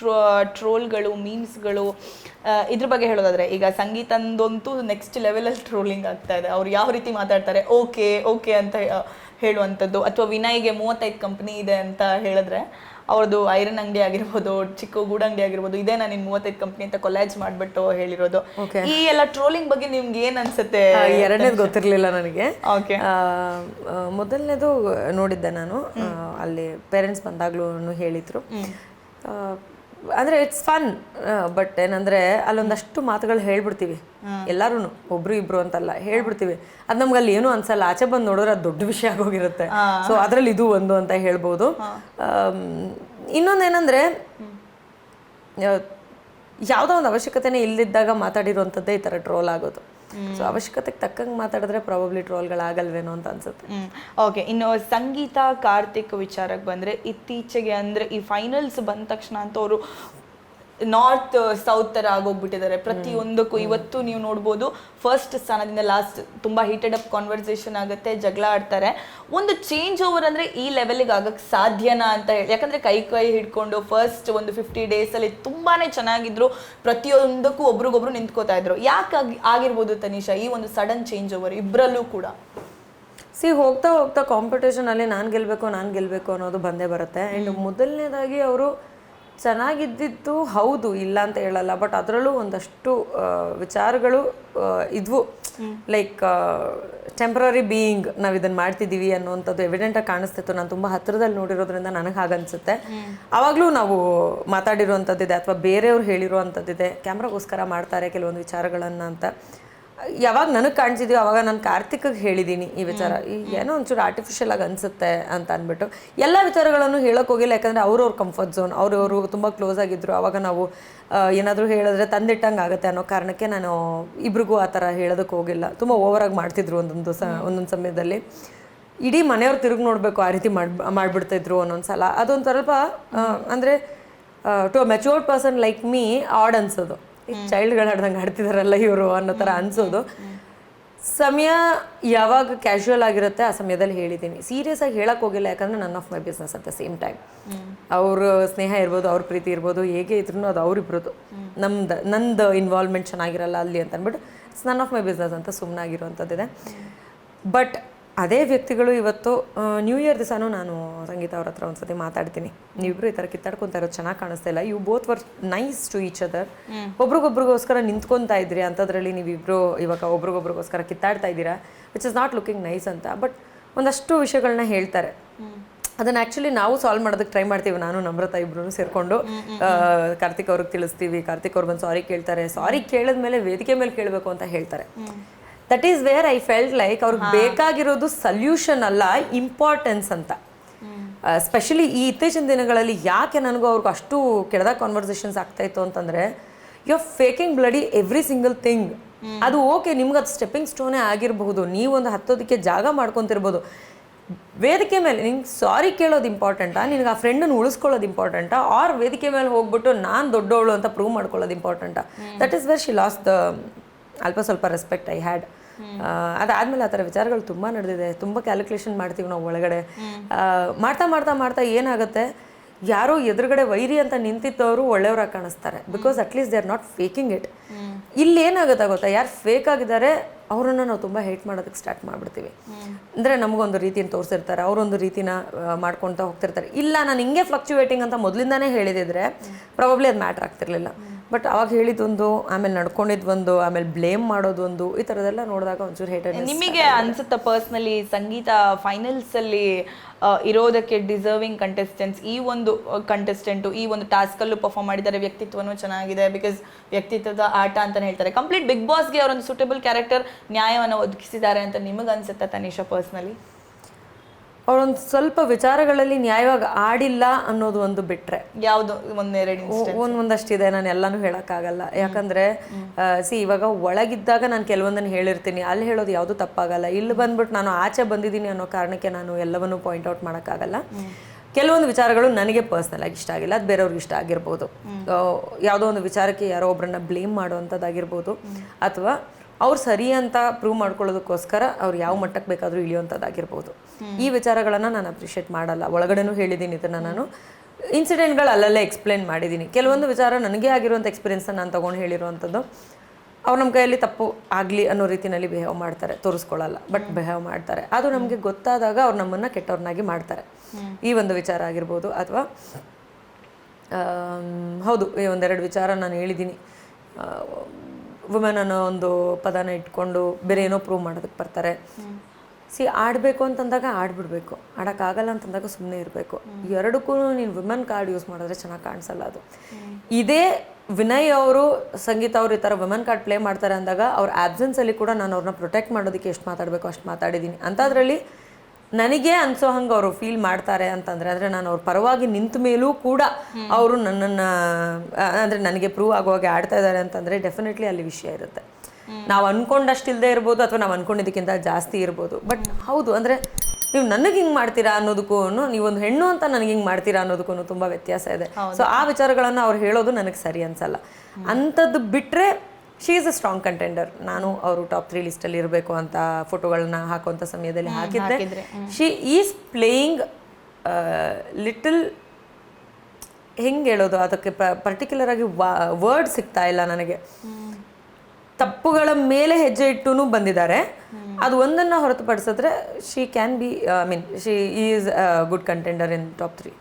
ಟ್ರೋ ಟ್ರೋಲ್ಗಳು ಮೀಮ್ಸ್ಗಳು ಇದ್ರ ಬಗ್ಗೆ ಹೇಳೋದಾದ್ರೆ ಈಗ ಸಂಗೀತಂದಂತೂ ನೆಕ್ಸ್ಟ್ ಲೆವೆಲಲ್ಲಿ ಟ್ರೋಲಿಂಗ್ ಆಗ್ತಾ ಇದೆ. ಅವ್ರು ಯಾವ ರೀತಿ ಮಾತಾಡ್ತಾರೆ ಓಕೆ ಓಕೆ ಅಂತ ಹೇಳುವಂಥದ್ದು. ಅಥವಾ ವಿನಯ್ಗೆ ಮೂವತ್ತೈದು ಕಂಪ್ನಿ ಇದೆ ಅಂತ ಹೇಳಿದ್ರೆ ಅವ್ರದ್ದು ಐರನ್ ಅಂಗಡಿ ಆಗಿರ್ಬೋದು ಚಿಕ್ಕ ಗೂಡಂಗಡಿ ಆಗಿರ್ಬೋದು ಇದೇ ನಾನು ನಿನ್ ಮೂವತ್ತೈದು ಕಂಪ್ನಿ ಅಂತ ಕೊಲಾಜ್ ಮಾಡ್ಬಿಟ್ಟು ಹೇಳಿರೋದು. ಈ ಎಲ್ಲ ಟ್ರೋಲಿಂಗ್ ಬಗ್ಗೆ ನಿಮ್ಗೆ ಏನ್ ಅನ್ಸುತ್ತೆ? ಎರಡನೇದು ಗೊತ್ತಿರಲಿಲ್ಲ ನನಗೆ. ಓಕೆ. ಮೊದಲನೇದು ನೋಡಿದ್ದೆ ನಾನು. ಅಲ್ಲಿ ಪೇರೆಂಟ್ಸ್ ಬಂದಾಗ್ಲೂ ಹೇಳಿದ್ರು. ಅಂದ್ರೆ ಇಟ್ಸ್ ಫನ್ ಬಟ್ ಏನಂದ್ರೆ ಅಲ್ಲೊಂದಷ್ಟು ಮಾತುಗಳು ಹೇಳ್ಬಿಡ್ತೀವಿ. ಎಲ್ಲಾರು ಒಬ್ರು ಇಬ್ರು ಅಂತಲ್ಲ ಹೇಳ್ಬಿಡ್ತೀವಿ. ಅದ್ ನಮ್ಗೆ ಅಲ್ಲಿ ಏನೂ ಅನ್ಸಲ್ಲ ಆಚೆ ಬಂದು ನೋಡಿದ್ರೆ ಅದು ದೊಡ್ಡ ವಿಷಯ ಆಗೋಗಿರುತ್ತೆ. ಸೊ ಅದ್ರಲ್ಲಿ ಇದು ಒಂದು ಅಂತ ಹೇಳ್ಬೋದು. ಇನ್ನೊಂದೇನೆಂದರೆ ಯಾವುದೋ ಒಂದು ಅವಶ್ಯಕತೆನೇ ಇಲ್ಲಿದ್ದಾಗ ಮಾತಾಡಿರುವಂಥದ್ದೇ ಈ ಥರ ಟ್ರೋಲ್ ಆಗೋದು. ಸೊ ಅವಶ್ಯಕತೆಗೆ ತಕ್ಕಂಗೆ ಮಾತಾಡಿದ್ರೆ ಪ್ರಾಬಬ್ಲಿ ಟ್ರೋಲ್ಗಳಾಗಲ್ವೇನೋ ಅಂತ ಅನ್ಸುತ್ತೆ. ಓಕೆ ಇನ್ನು ಸಂಗೀತ, ಕಾರ್ತಿಕ್ ವಿಚಾರಕ್ಕೆ ಬಂದ್ರೆ ಇತ್ತೀಚೆಗೆ ಅಂದ್ರೆ ಈ ಫೈನಲ್ಸ್ ಬಂದ ತಕ್ಷಣ ಅಂತ ಅವರು ನಾರ್ತ್ ಸೌತ್ ಥರ ಆಗೋಗ್ಬಿಟ್ಟಿದ್ದಾರೆ. ಪ್ರತಿಯೊಂದಕ್ಕೂ ಇವತ್ತು ನೀವು ನೋಡ್ಬೋದು ಫಸ್ಟ್ ಸ್ಥಾನದಿಂದ ಲಾಸ್ಟ್ ತುಂಬಾ ಹೀಟೆಡ್ ಅಪ್ ಕಾನ್ವರ್ಸೇಷನ್ ಆಗುತ್ತೆ ಜಗಳ ಆಡ್ತಾರೆ. ಒಂದು ಚೇಂಜ್ ಓವರ್ ಅಂದ್ರೆ ಈ ಲೆವೆಲಿಗೆ ಆಗಕ್ಕೆ ಸಾಧ್ಯನಾ ಅಂತ ಹೇಳಿ. ಯಾಕಂದ್ರೆ ಕೈ ಕೈ ಹಿಡ್ಕೊಂಡು ಫಸ್ಟ್ ಒಂದು ಫಿಫ್ಟಿ ಡೇಸ್ ಅಲ್ಲಿ ತುಂಬಾನೇ ಚೆನ್ನಾಗಿದ್ರು. ಪ್ರತಿಯೊಂದಕ್ಕೂ ಒಬ್ರಿಗೊಬ್ರು ನಿಂತ್ಕೋತಾ ಇದ್ರು. ಯಾಕೆ ಆಗಿರ್ಬೋದು ತನಿಷಾ ಈ ಒಂದು ಸಡನ್ ಚೇಂಜ್ ಓವರ್ ಇಬ್ಬರಲ್ಲೂ ಕೂಡ? ಸಿ ಹೋಗ್ತಾ ಹೋಗ್ತಾ ಕಾಂಪಿಟೇಷನ್ ಅಲ್ಲಿ ನಾನು ಗೆಲ್ಬೇಕು ನಾನು ಗೆಲ್ಬೇಕು ಅನ್ನೋದು ಬಂದೇ ಬರುತ್ತೆ. ಆ್ಯಂಡ್ ಮೊದಲನೇದಾಗಿ ಅವರು ಚೆನ್ನಾಗಿದ್ದಿದ್ದು ಹೌದು, ಇಲ್ಲ ಅಂತ ಹೇಳಲ್ಲ, ಬಟ್ ಅದರಲ್ಲೂ ಒಂದಷ್ಟು ವಿಚಾರಗಳು ಇದ್ವು. ಲೈಕ್ ಟೆಂಪ್ರರಿ ಬೀಯಿಂಗ್ ನಾವು ಇದನ್ನ ಮಾಡ್ತಿದ್ದೀವಿ ಅನ್ನೋವಂಥದ್ದು ಎವಿಡೆಂಟಾಗಿ ಕಾಣಿಸ್ತಿತ್ತು. ನಾನು ತುಂಬ ಹತ್ತಿರದಲ್ಲಿ ನೋಡಿರೋದ್ರಿಂದ ನನಗೆ ಹಾಗನ್ಸುತ್ತೆ. ಆವಾಗಲೂ ನಾವು ಮಾತಾಡಿರುವಂಥದ್ದಿದೆ ಅಥವಾ ಬೇರೆಯವ್ರು ಹೇಳಿರುವಂಥದ್ದಿದೆ, ಕ್ಯಾಮ್ರಾಗೋಸ್ಕರ ಮಾಡ್ತಾರೆ ಕೆಲವೊಂದು ವಿಚಾರಗಳನ್ನು ಅಂತ. ಯಾವಾಗ ನನಗೆ ಕಾಣಿಸಿದ್ಯೋ ಅವಾಗ ನಾನು ಕಾರ್ತಿಕ್ಗೆ ಹೇಳಿದ್ದೀನಿ ಈ ವಿಚಾರ. ಏನೋ ಒಂಚೂರು ಆರ್ಟಿಫಿಷಿಯಲ್ ಆಗಿ ಅನ್ಸುತ್ತೆ ಅಂತ ಅಂದ್ಬಿಟ್ಟು ಎಲ್ಲ ವಿಚಾರಗಳನ್ನು ಹೇಳೋಕೆ ಹೋಗಿಲ್ಲ ಯಾಕಂದರೆ ಅವ್ರವ್ರ ಕಂಫರ್ಟ್ ಝೋನ್ ಅವ್ರವರು ತುಂಬ ಕ್ಲೋಸ್ ಆಗಿದ್ದರು ಅವಾಗ ನಾವು ಏನಾದರೂ ಹೇಳಿದ್ರೆ ತಂದಿಟ್ಟಂಗೆ ಆಗುತ್ತೆ ಅನ್ನೋ ಕಾರಣಕ್ಕೆ ನಾನು ಇಬ್ರಿಗೂ ಆ ಥರ ಹೇಳೋದಕ್ಕೆ ಹೋಗಿಲ್ಲ. ತುಂಬ ಓವರಾಗಿ ಮಾಡ್ತಿದ್ರು ಒಂದೊಂದು ಸ ಒಂದೊಂದು ಸಮಯದಲ್ಲಿ. ಇಡೀ ಮನೆಯವ್ರು ತಿರುಗಿ ನೋಡಬೇಕು ಆ ರೀತಿ ಮಾಡಿ ಮಾಡಿಬಿಡ್ತಾಯಿದ್ರು ಒಂದೊಂದು ಸಲ ಅದೊಂದು ಸ್ವಲ್ಪ ಅಂದರೆ ಅಂದ್ರೆ to a matured person like me odd ಅನ್ಸೋದು. ಈ ಚೈಲ್ಡ್ಗಳು ಆಡ್ದಂಗೆ ಆಡ್ತಿದಾರಲ್ಲ ಇವರು ಅನ್ನೋ ಥರ ಅನ್ಸೋದು. ಸಮಯ ಯಾವಾಗ ಕ್ಯಾಶುವಲ್ ಆಗಿರುತ್ತೆ ಆ ಸಮಯದಲ್ಲಿ ಹೇಳಿದ್ದೀನಿ. ಸೀರಿಯಸ್ ಆಗಿ ಹೇಳಕ್ ಹೋಗಿಲ್ಲ ಯಾಕಂದ್ರೆ none of my business at the same time ಅವ್ರ ಸ್ನೇಹ ಇರ್ಬೋದು ಅವ್ರ ಪ್ರೀತಿ ಇರ್ಬೋದು ಹೇಗೆ ಇದ್ರೂ ಅದು ಅವ್ರಿಬ್ರದ್ದು. ನಮ್ದು ನಂದು ಇನ್ವಾಲ್ವ್ಮೆಂಟ್ ಚೆನ್ನಾಗಿರಲ್ಲ ಅಲ್ಲಿ ಅಂತ ಅಂದ್ಬಿಟ್ಟು ಇಟ್ಸ್ ನನ್ ಆಫ್ ಮೈ ಬಿಸ್ನೆಸ್ ಅಂತ ಸುಮ್ಮನಾಗಿರುವಂಥದ್ದಿದೆ ಬಟ್ ಅದೇ ವ್ಯಕ್ತಿಗಳು ಇವತ್ತು ನ್ಯೂ ಇಯರ್ ದಿವಸನೂ ನಾನು ಸಂಗೀತ ಅವ್ರ ಹತ್ರ ಒಂದ್ಸತಿ ಮಾತಾಡ್ತೀನಿ. ನೀವಿಬ್ರು ಈ ಥರ ಕಿತ್ತಾಡ್ಕೊಂತ ಇರೋದು ಚೆನ್ನಾಗಿ ಕಾಣಿಸ್ತಾ ಇಲ್ಲ. You both were nice to each other ಒಬ್ರಿಗೊಬ್ರಿಗೋಸ್ಕರ ನಿಂತ್ಕೊತಾ ಇದ್ರಿ ಅಂಥದ್ರಲ್ಲಿ ನೀವಿಬ್ರು ಇವಾಗ ಒಬ್ರಿಗೊಬ್ರಿಗೋಸ್ಕರ ಕಿತ್ತಾಡ್ತಾ ಇದ್ದೀರಾ? Which is not looking nice ಅಂತ. ಬಟ್ ಒಂದಷ್ಟು ವಿಷಯಗಳನ್ನ ಹೇಳ್ತಾರೆ. ಅದನ್ನ ಆ್ಯಕ್ಚುಲಿ ನಾವು ಸಾಲ್ವ್ ಮಾಡೋದಕ್ಕೆ ಟ್ರೈ ಮಾಡ್ತೀವಿ. ನಾನು ನಮ್ರತಾ ಇಬ್ರು ಸೇರ್ಕೊಂಡು ಕಾರ್ತಿಕ್ ಅವ್ರಿಗೆ ತಿಳಿಸ್ತೀವಿ. ಕಾರ್ತಿಕ್ ಅವ್ರು ಬಂದು ಸಾರಿ ಕೇಳ್ತಾರೆ. ಸಾರಿ ಕೇಳಿದ್ಮೇಲೆ ವೇದಿಕೆ ಮೇಲೆ ಕೇಳಬೇಕು ಅಂತ ಹೇಳ್ತಾರೆ. That is where I felt like ಅವ್ರಿಗೆ ಬೇಕಾಗಿರೋದು ಸಲ್ಯೂಷನ್ ಅಲ್ಲ ಇಂಪಾರ್ಟೆನ್ಸ್ ಅಂತ. ಸ್ಪೆಷಲಿ ಈ ಇತ್ತೀಚಿನ ದಿನಗಳಲ್ಲಿ ಯಾಕೆ ನನಗೂ ಅವ್ರಿಗೆ ಅಷ್ಟು ಕೆಳದ ಕಾನ್ವರ್ಸೇಷನ್ಸ್ ಆಗ್ತಾಯಿತ್ತು ಅಂತಂದರೆ ಅಂತಂದ್ರೆ you are faking bloody every single thing ಅದು ಓಕೆ ನಿಮ್ಗೆ ಅದು ಸ್ಟೆಪ್ಪಿಂಗ್ ಸ್ಟೋನೇ ಆಗಿರಬಹುದು. ನೀವೊಂದು ಹತ್ತೋದಕ್ಕೆ ಜಾಗ ಮಾಡ್ಕೊತಿರ್ಬೋದು. ವೇದಿಕೆ ಮೇಲೆ ನಿಂಗೆ ಸಾರಿ ಕೇಳೋದು ಇಂಪಾರ್ಟೆಂಟಾ ನಿನಗೆ ಆ ಫ್ರೆಂಡನ್ನು ಉಳಿಸ್ಕೊಳ್ಳೋದು ಇಂಪಾರ್ಟೆಂಟಾ ಆರ್ ವೇದಿಕೆ ಮೇಲೆ ಹೋಗ್ಬಿಟ್ಟು ನಾನು ದೊಡ್ಡವಳು ಅಂತ ಪ್ರೂವ್ ಮಾಡ್ಕೊಳ್ಳೋದು ಇಂಪಾರ್ಟೆಂಟಾ that is where she lost the ಅಲ್ಪ ಸ್ವಲ್ಪ ರೆಸ್ಪೆಕ್ಟ್ ಐ ಹ್ಯಾಡ್ ಅದಾದ್ಮೇಲೆ ಆ ಥರ ವಿಚಾರಗಳು ತುಂಬ ನಡೆದಿದೆ. ತುಂಬ ಕ್ಯಾಲ್ಕುಲೇಷನ್ ಮಾಡ್ತೀವಿ ನಾವು ಒಳಗಡೆ. ಆ, ಮಾಡ್ತಾ ಮಾಡ್ತಾ ಮಾಡ್ತಾ ಏನಾಗುತ್ತೆ? ಯಾರೋ ಎದುರುಗಡೆ ವೈರಿ ಅಂತ ನಿಂತಿದ್ದವರು ಒಳ್ಳೆಯವರಾಗಿ ಕಾಣಿಸ್ತಾರೆ. Because at least they are not faking it ಇಲ್ಲಿ ಏನಾಗುತ್ತೆ ಗೊತ್ತಾ? ಯಾರು ಫೇಕ್ ಆಗಿದ್ದಾರೆ ಅವರನ್ನು ನಾವು ತುಂಬ ಹೇಟ್ ಮಾಡೋದಕ್ಕೆ ಸ್ಟಾರ್ಟ್ ಮಾಡ್ಬಿಡ್ತೀವಿ. ಅಂದರೆ ನಮಗೊಂದು ರೀತಿನ ತೋರಿಸಿರ್ತಾರೆ. ಅವರೊಂದು ರೀತಿನ ಮಾಡ್ಕೊತಾ ಹೋಗ್ತಿರ್ತಾರೆ. ಇಲ್ಲ ನಾನು ಹಿಂಗೆ ಫ್ಲಕ್ಚುವೇಟಿಂಗ್ ಅಂತ ಮೊದಲಿಂದಾನೇ ಹೇಳಿದಿದ್ರೆ ಪ್ರಾಬಬ್ಲಿ ಅದು ಮ್ಯಾಟ್ರ್ ಆಗ್ತಿರ್ಲಿಲ್ಲ. ಬಟ್ ಅವಾಗ ಹೇಳಿದ್ದೊಂದು ಆಮೇಲೆ ನಡ್ಕೊಂಡಿದ್ದೊಂದು ಆಮೇಲೆ ಬ್ಲೇಮ್ ಮಾಡೋದೊಂದು ಈ ಥರದೆಲ್ಲ ನೋಡಿದಾಗ ಒಂಚೂರು ಹೇಟ್ ನಿಮಗೆ ಅನ್ಸುತ್ತಾ ಪರ್ಸ್ನಲಿ ಸಂಗೀತ ಫೈನಲ್ಸ್ ಅಲ್ಲಿ ಇರೋದಕ್ಕೆ ಡಿಸರ್ವಿಂಗ್ ಕಂಟೆಸ್ಟೆಂಟ್ಸ್ ಈ ಒಂದು ಕಂಟೆಸ್ಟೆಂಟು ಈ ಒಂದು ಟಾಸ್ಕ್ ಅಲ್ಲೂ ಪರ್ಫಾರ್ಮ್ ಮಾಡಿದ್ದಾರೆ ವ್ಯಕ್ತಿತ್ವನೂ ಚೆನ್ನಾಗಿದೆ ಬಿಕಾಸ್ ವ್ಯಕ್ತಿತ್ವದ ಆಟ ಅಂತಲೇ ಹೇಳ್ತಾರೆ. ಕಂಪ್ಲೀಟ್ ಬಿಗ್ ಬಾಸ್ಗೆ ಅವರೊಂದು ಸೂಟಬಲ್ ಕ್ಯಾರೆಕ್ಟರ್ ನ್ಯಾಯವನ್ನು ಒದಗಿಸಿದ್ದಾರೆ ಅಂತ ನಿಮಗೆ ಅನ್ಸುತ್ತಾ ತನಿಷಾ ಪರ್ಸ್ನಲಿ ಅವರೊಂದು ಸ್ವಲ್ಪ ವಿಚಾರಗಳಲ್ಲಿ ನ್ಯಾಯವಾಗಿ ಆಡಿಲ್ಲ ಅನ್ನೋದು ಒಂದು ಬಿಟ್ರೆ. ಯಾವುದು? ಒಂದೆರಡು ಒಂದ್ ಒಂದಷ್ಟಿದೆ ನಾನು ಎಲ್ಲಾನು ಹೇಳಕ್ಕಾಗಲ್ಲ. ಯಾಕಂದ್ರೆ ಸಿ ಇವಾಗ ಒಳಗಿದ್ದಾಗ ನಾನು ಕೆಲವೊಂದನ್ನು ಹೇಳಿರ್ತೀನಿ. ಅಲ್ಲಿ ಹೇಳೋದು ಯಾವುದು ತಪ್ಪಾಗಲ್ಲ. ಇಲ್ಲಿ ಬಂದ್ಬಿಟ್ಟು ನಾನು ಆಚೆ ಬಂದಿದ್ದೀನಿ ಅನ್ನೋ ಕಾರಣಕ್ಕೆ ನಾನು ಎಲ್ಲವನ್ನೂ ಪಾಯಿಂಟ್ ಔಟ್ ಮಾಡೋಕ್ಕಾಗಲ್ಲ. ಕೆಲವೊಂದು ವಿಚಾರಗಳು ನನಗೆ ಪರ್ಸ್ನಲ್ ಆಗಿ ಇಷ್ಟ ಆಗಿಲ್ಲ. ಅದು ಬೇರೆಯವ್ರಿಗೆ ಇಷ್ಟ ಆಗಿರ್ಬೋದು. ಯಾವುದೋ ಒಂದು ವಿಚಾರಕ್ಕೆ ಯಾರೋ ಒಬ್ಬರನ್ನ ಬ್ಲೇಮ್ ಮಾಡುವಂಥದ್ದಾಗಿರ್ಬೋದು. ಅಥವಾ ಅವ್ರು ಸರಿ ಅಂತ ಪ್ರೂವ್ ಮಾಡ್ಕೊಳ್ಳೋದಕ್ಕೋಸ್ಕರ ಅವ್ರು ಯಾವ ಮಟ್ಟಕ್ಕೆ ಬೇಕಾದರೂ ಇಳಿಯುವಂಥದ್ದಾಗಿರ್ಬೋದು. ಈ ವಿಚಾರಗಳನ್ನು ನಾನು ಅಪ್ರಿಷಿಯೇಟ್ ಮಾಡಲ್ಲ. ಒಳಗಡೆನೂ ಹೇಳಿದ್ದೀನಿ ಇದನ್ನು ನಾನು. ಇನ್ಸಿಡೆಂಟ್ಗಳು ಅಲ್ಲಲ್ಲೇ ಎಕ್ಸ್ಪ್ಲೇನ್ ಮಾಡಿದ್ದೀನಿ. ಕೆಲವೊಂದು ವಿಚಾರ ನನಗೆ ಆಗಿರುವಂಥ ಎಕ್ಸ್ಪೀರಿಯೆನ್ಸನ್ನು ನಾನು ತೊಗೊಂಡು ಹೇಳಿರುವಂಥದ್ದು ಅವ್ರು ನಮ್ಮ ಕೈಯಲ್ಲಿ ತಪ್ಪು ಆಗಲಿ ಅನ್ನೋ ರೀತಿಯಲ್ಲಿ ಬಿಹೇವ್ ಮಾಡ್ತಾರೆ. ತೋರಿಸ್ಕೊಳ್ಳಲ್ಲ ಬಟ್ ಬಿಹೇವ್ ಮಾಡ್ತಾರೆ. ಅದು ನಮಗೆ ಗೊತ್ತಾದಾಗ ಅವ್ರು ನಮ್ಮನ್ನು ಕೆಟ್ಟವ್ರನ್ನಾಗಿ ಮಾಡ್ತಾರೆ. ಈ ಒಂದು ವಿಚಾರ ಆಗಿರ್ಬೋದು ಅಥವಾ ಹೌದು ಈ ಒಂದೆರಡು ವಿಚಾರ ನಾನು ಹೇಳಿದ್ದೀನಿ. ವುಮೆನ್ ಅನ್ನೋ ಒಂದು ಪದನ ಇಟ್ಕೊಂಡು ಬೇರೆ ಏನೋ ಪ್ರೂವ್ ಮಾಡೋದಕ್ಕೆ ಬರ್ತಾರೆ. ಸಿ ಆಡಬೇಕು ಅಂತಂದಾಗ ಆಡ್ಬಿಡ್ಬೇಕು. ಆಡೋಕ್ಕಾಗಲ್ಲ ಅಂತಂದಾಗ ಸುಮ್ಮನೆ ಇರಬೇಕು. ಎರಡಕ್ಕೂ ನೀನು ವುಮೆನ್ ಕಾರ್ಡ್ ಯೂಸ್ ಮಾಡಿದ್ರೆ ಚೆನ್ನಾಗಿ ಕಾಣಿಸಲ್ಲ ಅದು. ಇದೇ ವಿನಯ್ ಅವರು ಸಂಗೀತ ಅವರು ಈ ಥರ ವುಮೆನ್ ಕಾರ್ಡ್ ಪ್ಲೇ ಮಾಡ್ತಾರೆ ಅಂದಾಗ ಅವ್ರ ಆಬ್ಸೆನ್ಸಲ್ಲಿ ಕೂಡ ನಾನು ಅವ್ರನ್ನ ಪ್ರೊಟೆಕ್ಟ್ ಮಾಡೋದಕ್ಕೆ ಎಷ್ಟು ಮಾತಾಡಬೇಕು ಅಷ್ಟು ಮಾತಾಡಿದ್ದೀನಿ ಅಂಥದ್ರಲ್ಲಿ ನನಗೆ ಅನ್ಸೋ ಹಂಗೆ ಅವರು ಫೀಲ್ ಮಾಡ್ತಾರೆ ಅಂತಂದ್ರೆ ಅಂದ್ರೆ ನಾನು ಅವ್ರ ಪರವಾಗಿ ನಿಂತ ಮೇಲೂ ಕೂಡ ಅವರು ನನ್ನನ್ನು ಅಂದ್ರೆ ನನಗೆ ಪ್ರೂವ್ ಆಗುವಾಗೆ ಆಡ್ತಾ ಇದ್ದಾರೆ ಅಂತಂದ್ರೆ ಡೆಫಿನೆಟ್ಲಿ ಅಲ್ಲಿ ವಿಷಯ ಇರುತ್ತೆ. ನಾವು ಅನ್ಕೊಂಡಷ್ಟು ಇಲ್ಲದೆ ಇರ್ಬೋದು ಅಥವಾ ನಾವು ಅನ್ಕೊಂಡಿದ್ದಕ್ಕಿಂತ ಜಾಸ್ತಿ ಇರ್ಬೋದು. ಬಟ್ ಹೌದು ಅಂದ್ರೆ ನೀವು ನನಗೆ ಹಿಂಗೆ ಮಾಡ್ತೀರಾ ಅನ್ನೋದಕ್ಕೂ ನೀವೊಂದು ಹೆಣ್ಣು ಅಂತ ನನಗೆ ಹಿಂಗೆ ಮಾಡ್ತೀರಾ ಅನ್ನೋದಕ್ಕೂ ತುಂಬ ವ್ಯತ್ಯಾಸ ಇದೆ. ಸೊ ಆ ವಿಚಾರಗಳನ್ನು ಅವ್ರು ಹೇಳೋದು ನನಗೆ ಸರಿ ಅನ್ಸಲ್ಲ. ಅಂಥದ್ದು ಬಿಟ್ಟರೆ she is a strong contender ನಾನು ಅವರು ಟಾಪ್ ತ್ರೀ ಲಿಸ್ಟಲ್ಲಿ ಇರಬೇಕು ಅಂತ ಫೋಟೋಗಳನ್ನ ಹಾಕುವಂಥ ಸಮಯದಲ್ಲಿ ಹಾಕಿದ್ದೆ ಶಿ ಈಸ್ ಪ್ಲೇಯಿಂಗ್ ಲಿಟಲ್ ಹೆಂಗೆ ಹೇಳೋದು? ಅದಕ್ಕೆ ಪರ್ಟಿಕ್ಯುಲರ್ ಆಗಿ ವರ್ಡ್ ಸಿಗ್ತಾ ಇಲ್ಲ ನನಗೆ. ತಪ್ಪುಗಳ ಮೇಲೆ ಹೆಜ್ಜೆ ಇಟ್ಟು ಬಂದಿದ್ದಾರೆ. ಅದು ಒಂದನ್ನು ಹೊರತುಪಡಿಸಿದ್ರೆ she can be I mean she is good contender in top three